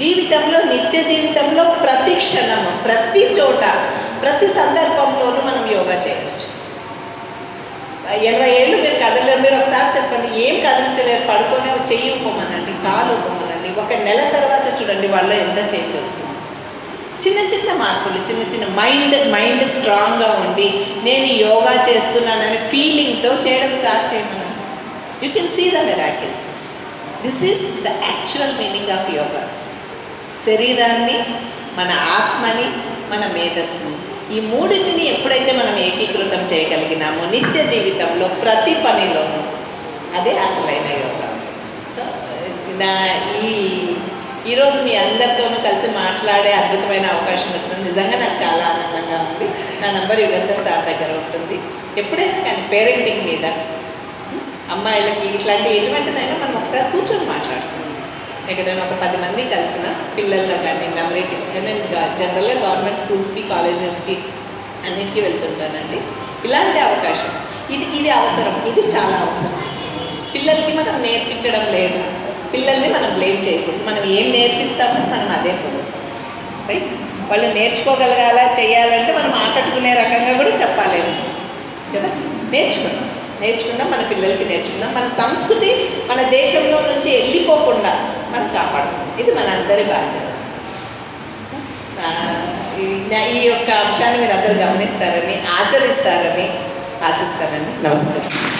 జీవితంలో నిత్య జీవితంలో ప్రతి క్షణము ప్రతి చోట ప్రతి సందర్భంలోనూ మనం యోగా చేయవచ్చు. ఇరవై ఏళ్ళు మీరు కదలలేరు. మీరు ఒకసారి చెప్పండి ఏం కదిలించలేరు? పడుకొని చెయ్యి ఉప్పమనండి కాలు ఉప్పమనండి ఒక నెల తర్వాత చూడండి వాళ్ళు ఎంత చేంజ్ వస్తుంది. చిన్న చిన్న మార్పులు చిన్న చిన్న మైండ్ మైండ్ స్ట్రాంగ్గా ఉండి నేను యోగా చేస్తున్నాననే ఫీలింగ్తో చేయడం start చేయమన్నాను you can see the miracles this is the actual meaning of yoga శరీరాన్ని మన ఆత్మని మన మేధస్సుని. ఈ మూడింటిని ఎప్పుడైతే మనం ఏకీకృతం చేయగలిగినామో నిత్య జీవితంలో ప్రతి పనిలోనూ అదే అసలైన యోగా. సో నా ఈ ఈరోజు మీ అందరితోనూ కలిసి మాట్లాడే అద్భుతమైన అవకాశం వచ్చింది. నిజంగా నాకు చాలా ఆనందంగా ఉంది. నా నంబర్ యుగంధర్ సార్ దగ్గర ఉంటుంది. ఎప్పుడైనా కానీ పేరెంటింగ్ మీద. అమ్మాయిలకి ఇట్లాంటి ఎటువంటిదైనా మనం ఒకసారి కూర్చొని మాట్లాడుకుంటాం ఎక్కడైనా ఒక పది మంది కలిసిన పిల్లల్లో కానీ మెమరీ టిప్స్ కానీ నేను జనరల్గా గవర్నమెంట్ స్కూల్స్కి కాలేజెస్కి అన్నిటికీ వెళ్తుంటానండి. ఇలాంటి అవకాశం. ఇది ఇది అవసరం. ఇది చాలా అవసరం. పిల్లలకి మనం నేర్పించడం లేదు. పిల్లల్ని మనం బ్లేమ్ చేయకూడదు. మనం ఏం నేర్పిస్తామో మనం అదే పొందుతాం. రైట్ వాళ్ళు నేర్చుకోగలగాల చేయాలంటే మనం ఆకట్టుకునే రకంగా కూడా చెప్పాలేదు కదా? నేర్చుకున్నాం. నేర్చుకుందాం మన పిల్లలకి నేర్చుకుందాం మన సంస్కృతి మన దేశంలో నుంచి వెళ్ళిపోకుండా మనం కాపాడుతుంది ఇది మన అందరి బాధ్యత. ఈ- యొక్క అంశాన్ని మీరు అందరు గమనిస్తారని ఆచరిస్తారని ఆశిస్తారని నమస్కారం.